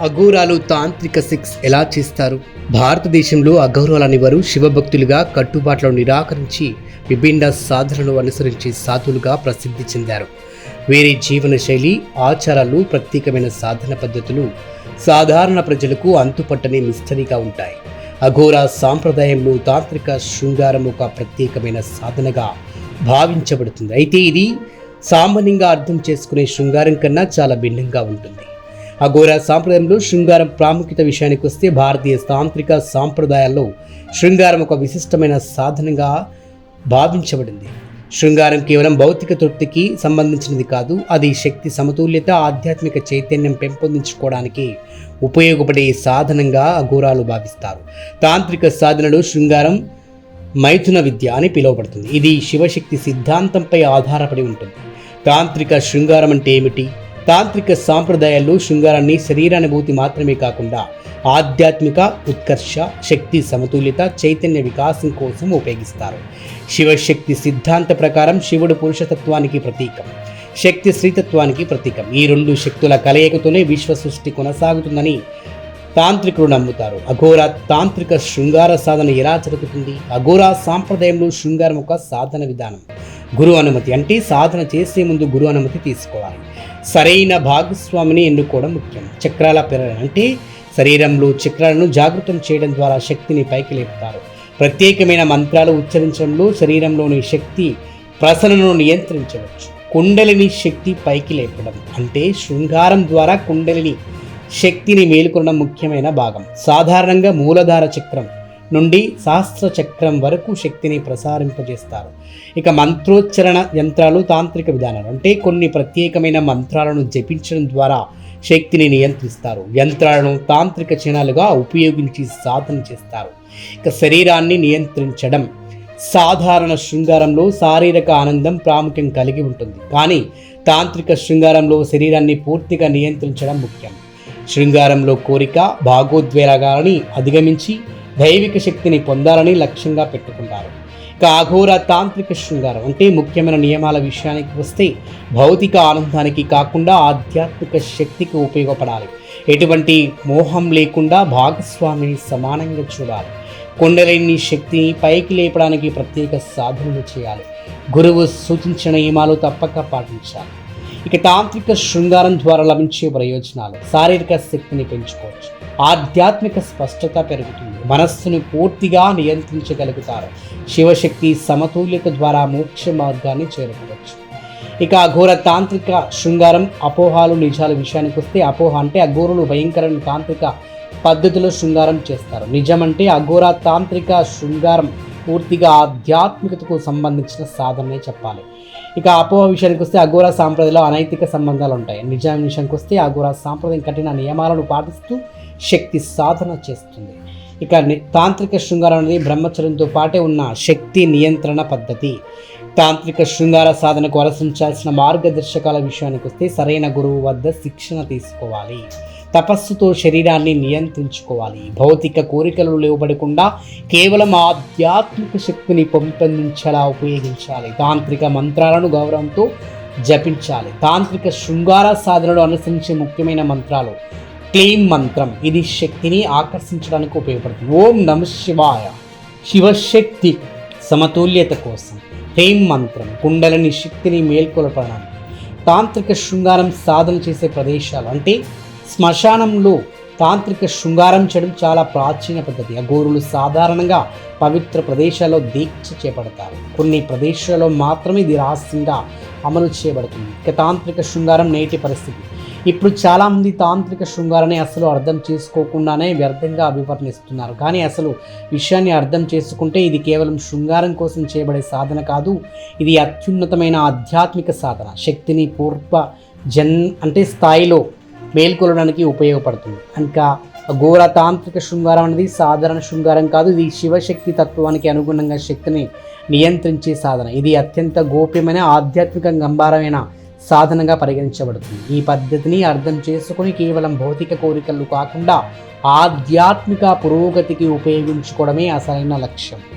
అఘోరాలు తాంత్రిక సిక్స్ ఎలా చేస్తారు? భారతదేశంలో అఘోరాలని వారు శివభక్తులుగా కట్టుబాట్లను నిరాకరించి విభిన్న సాధనలు అనుసరించి సాధులుగా ప్రసిద్ధి చెందారు. వీరి జీవన శైలి ఆచారాలు ప్రత్యేకమైన సాధన పద్ధతులు సాధారణ ప్రజలకు అంతుపట్టని మిస్టరీగా ఉంటాయి. అఘోరా సాంప్రదాయంలో తాంత్రిక శృంగారం ఒక ప్రత్యేకమైన సాధనగా భావించబడుతుంది. అయితే ఇది సామాన్యంగా అర్థం చేసుకునే శృంగారం కన్నా చాలా భిన్నంగా ఉంటుంది. అఘోర సాంప్రదాయంలో శృంగారం ప్రాముఖ్యత విషయానికి వస్తే భారతీయ తాంత్రిక సాంప్రదాయాల్లో శృంగారం ఒక విశిష్టమైన సాధనంగా భావించబడింది. శృంగారం కేవలం భౌతిక తృప్తికి సంబంధించినది కాదు అది శక్తి సమతుల్యత ఆధ్యాత్మిక చైతన్యం పెంపొందించుకోవడానికి ఉపయోగపడే సాధనంగా అఘోరాలు భావిస్తారు. తాంత్రిక సాధనలో శృంగారం మైథున విద్య అని పిలువబడుతుంది. ఇది శివశక్తి సిద్ధాంతంపై ఆధారపడి ఉంటుంది. తాంత్రిక శృంగారం అంటే ఏమిటి? తాంత్రిక సాంప్రదాయాల్లో శృంగారాన్ని శరీరానుభూతి మాత్రమే కాకుండా ఆధ్యాత్మిక ఉత్కర్ష శక్తి సమతుల్యత చైతన్య వికాసం కోసం ఉపయోగిస్తారు. శివశక్తి సిద్ధాంత ప్రకారం శివుడు పురుషతత్వానికి ప్రతీకం శక్తి స్త్రీతత్వానికి ప్రతీకం. ఈ రెండు శక్తుల కలయికతోనే విశ్వ సృష్టి కొనసాగుతుందని తాంత్రికులు నమ్ముతారు. అఘోర తాంత్రిక శృంగార సాధన ఎలా జరుగుతుంది? అఘోర సాంప్రదాయంలో శృంగారం ఒక సాధన విధానం. గురు అనుమతి అంటే సాధన చేసే ముందు గురు అనుమతి తీసుకోవాలి. సరైన భాగస్వామిని ఎన్నుకోవడం ముఖ్యం. చక్రాల ప్రేరణ అంటే శరీరంలో చక్రాలను జాగృతం చేయడం ద్వారా శక్తిని పైకి లేపుతారు. ప్రత్యేకమైన మంత్రాలు ఉచ్చరించడంలో శరీరంలోని శక్తి ప్రసరణను నియంత్రించవచ్చు. కుండలిని శక్తి పైకి లేపడం అంటే శృంగారం ద్వారా కుండలిని శక్తిని మేలుకొనడం ముఖ్యమైన భాగం. సాధారణంగా మూలధార చక్రం నుండి శాస్త్ర చక్రం వరకు శక్తిని ప్రసారింపజేస్తారు. ఇక మంత్రోచ్చరణ యంత్రాలు తాంత్రిక విధానాలు అంటే కొన్ని ప్రత్యేకమైన మంత్రాలను జపించడం ద్వారా శక్తిని నియంత్రిస్తారు. యంత్రాలను తాంత్రిక చిహ్నాలుగా ఉపయోగించి సాధన చేస్తారు. ఇక శరీరాన్ని నియంత్రించడం సాధారణ శృంగారంలో శారీరక ఆనందం ప్రాముఖ్యం కలిగి ఉంటుంది. కానీ తాంత్రిక శృంగారంలో శరీరాన్ని పూర్తిగా నియంత్రించడం ముఖ్యం. శృంగారంలో కోరిక భాగోద్వేగాలని అధిగమించి దైవిక శక్తిని పొందాలని లక్ష్యంగా పెట్టుకుంటారు. ఇక అఘోర తాంత్రిక శృంగారం అంటే ముఖ్యమైన నియమాల విషయానికి వస్తే భౌతిక ఆనందానికి కాకుండా ఆధ్యాత్మిక శక్తికి ఉపయోగపడాలి. ఎటువంటి మోహం లేకుండా భాగస్వామిని సమానంగా చూడాలి. కొండలేని శక్తిని పైకి లేపడానికి ప్రత్యేక సాధనలు చేయాలి. గురువు సూచించిన నియమాలు తప్పక పాటించాలి. ఇక తాంత్రిక శృంగారం ద్వారా లభించే ప్రయోజనాలు. శారీరక శక్తిని పెంచుకోవచ్చు. ఆధ్యాత్మిక స్పష్టత పెరుగుతుంది. మనస్సును పూర్తిగా నియంత్రించగలుగుతారు. శివశక్తి సమతుల్యత ద్వారా మోక్ష మార్గాన్ని చేరుకోవచ్చు. ఇక అఘోర తాంత్రిక శృంగారం అపోహాలు నిజాల విషయానికి వస్తే అపోహ అంటే అఘోరులు భయంకరమైన తాంత్రిక పద్ధతిలో శృంగారం చేస్తారు. నిజం అంటే అఘోర తాంత్రిక శృంగారం పూర్తిగా ఆధ్యాత్మికతకు సంబంధించిన సాధనే చెప్పాలి. ఇక అపోహ విషయానికి వస్తే అఘోర సాంప్రదాయంలో అనైతిక సంబంధాలు ఉంటాయి. నిజాం విషయానికి వస్తే అఘోర సాంప్రదాయం కఠిన నియమాలను పాటిస్తూ శక్తి సాధన చేస్తుంది. ఇక తాంత్రిక శృంగారం అనేది బ్రహ్మచర్యంతో పాటే ఉన్న శక్తి నియంత్రణ పద్ధతి. తాంత్రిక శృంగార సాధనకు అనుసరించాల్సిన మార్గదర్శకాల విషయానికి వస్తే సరైన గురువు వద్ద శిక్షణ తీసుకోవాలి. తపస్సుతో శరీరాన్ని నియంత్రించుకోవాలి. భౌతిక కోరికలు లేవబడకుండా కేవలం ఆధ్యాత్మిక శక్తిని పెంపొందించేలా ఉపయోగించాలి. తాంత్రిక మంత్రాలను గౌరవంతో జపించాలి. తాంత్రిక శృంగార సాధనలో అనుసరించే ముఖ్యమైన మంత్రాలు క్లీం మంత్రం. ఇది శక్తిని ఆకర్షించడానికి ఉపయోగపడుతుంది. ఓం నమ శివాయ. శివశక్తి సమతుల్యత కోసం. హేమ్ మంత్రం కుండలని శక్తిని మేల్కొలపడానికి తాంత్రిక శృంగారం సాధన చేసే ప్రదేశాలు అంటే శ్మశానంలో తాంత్రిక శృంగారం చేయడం చాలా ప్రాచీన పద్ధతి. అఘోరులు సాధారణంగా పవిత్ర ప్రదేశాల్లో దీక్ష చేపడతారు. కొన్ని ప్రదేశాల్లో మాత్రమే ఇది రహస్యంగా అమలు చేయబడుతుంది. ఇక తాంత్రిక శృంగారం నేటి పరిస్థితి. ఇప్పుడు చాలామంది తాంత్రిక శృంగారాన్ని అసలు అర్థం చేసుకోకుండానే వ్యర్థంగా అభివర్ణిస్తున్నారు. కానీ అసలు విషయాన్ని అర్థం చేసుకుంటే ఇది కేవలం శృంగారం కోసం చేయబడే సాధన కాదు ఇది అత్యున్నతమైన ఆధ్యాత్మిక సాధన. శక్తిని పూర్వ జన్ అంటే స్థాయిలో మేల్కొలడానికి ఉపయోగపడుతుంది. ఇంకా ఘోర తాంత్రిక శృంగారం అనేది సాధారణ శృంగారం కాదు ఇది శివశక్తి తత్వానికి అనుగుణంగా శక్తిని నియంత్రించే సాధన. ఇది అత్యంత గోప్యమైన ఆధ్యాత్మిక గంభారమైన సాధనగా పరిగణించబడుతుంది. ఈ పద్ధతిని అర్థం చేసుకుని కేవలం భౌతిక కోరికలు కాకుండా ఆధ్యాత్మిక పురోగతికి ఉపయోగించుకోవడమే అసలైన లక్ష్యం.